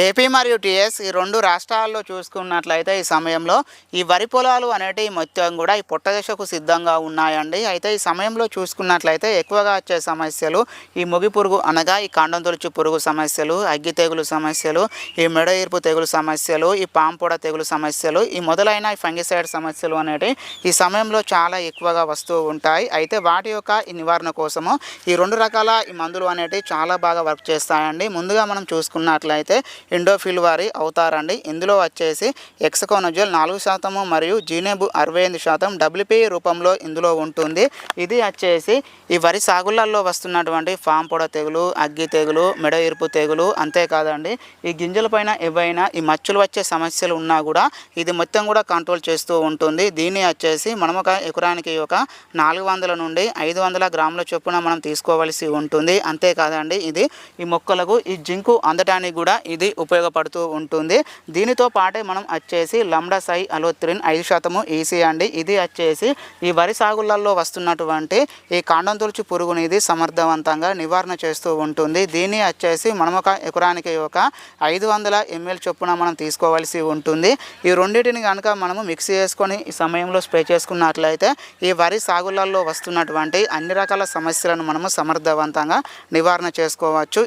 AP మరియు TS ఈ రెండు రాష్ట్రాల్లో చూసుకున్నట్లయితే ఈ సమయంలో ఈ వరి పొలాలు అనేటివి మొత్తం కూడా ఈ పుట్టదశకు సిద్ధంగా ఉన్నాయండి. అయితే ఈ సమయంలో చూసుకున్నట్లయితే ఎక్కువగా వచ్చే సమస్యలు ఈ ముగి పురుగు అనగా ఈ కాండం తొలుచు పురుగు సమస్యలు అగ్గి తెగులు సమస్యలు ఈ మెడ ఈర్పు తెగులు సమస్యలు ఈ పాంపొడ తెగులు సమస్యలు ఈ మొదలైన ఈ ఫంగిసైడ్ సమస్యలు అనేటివి ఈ సమయంలో చాలా ఎక్కువగా వస్తూ ఉంటాయి. అయితే వాటి యొక్క ఈ నివారణ కోసము ఈ రెండు రకాల ఈ మందులు అనేటివి చాలా బాగా వర్క్ చేస్తాయండి. ముందుగా మనం చూసుకున్నట్లయితే ఇండోఫిల్ వారి అవుతారండి. ఇందులో వచ్చేసి ఎక్స్కోనజోల్ నాలుగు శాతము మరియు జీనేబు అరవై ఎనిమిది శాతం డబ్ల్యూపీ రూపంలో ఇందులో ఉంటుంది. ఇది వచ్చేసి ఈ వరి సాగులలో వస్తున్నటువంటి ఫామ్ పొడ తెగులు అగ్గి తెగులు మెడ ఇరుపు తెగులు అంతేకాదండి ఈ గింజల పైన ఏవైనా ఈ మచ్చులు వచ్చే సమస్యలు ఉన్నా కూడా ఇది మొత్తం కూడా కంట్రోల్ చేస్తూ ఉంటుంది. దీన్ని వచ్చేసి మనం ఒక ఎకరానికి ఒక నాలుగు వందల నుండి ఐదు వందల గ్రాముల చొప్పున మనం తీసుకోవలసి ఉంటుంది. అంతేకాదండి ఇది ఈ మొక్కలకు ఈ జింకు అందటానికి కూడా ఇది ఉపయోగపడుతూ ఉంటుంది. దీనితో పాటే మనం వచ్చేసి లండసై అలోత్రిన్ ఐదు శాతము ఈసీ అండి. ఇది వచ్చేసి ఈ వరి సాగులలో వస్తున్నటువంటి ఈ కాండం తులుచు పురుగుని ఇది సమర్థవంతంగా నివారణ చేస్తూ ఉంటుంది. దీన్ని వచ్చేసి మనం ఒక ఎకరానికి ఒక ఐదు వందల ఎంఎల్ చొప్పున మనం తీసుకోవాల్సి ఉంటుంది. ఈ రెండింటిని కనుక మనము మిక్స్ చేసుకొని ఈ సమయంలో స్ప్రే చేసుకున్నట్లయితే ఈ వరి సాగులలో వస్తున్నటువంటి అన్ని రకాల సమస్యలను మనము సమర్థవంతంగా నివారణ చేసుకోవచ్చు.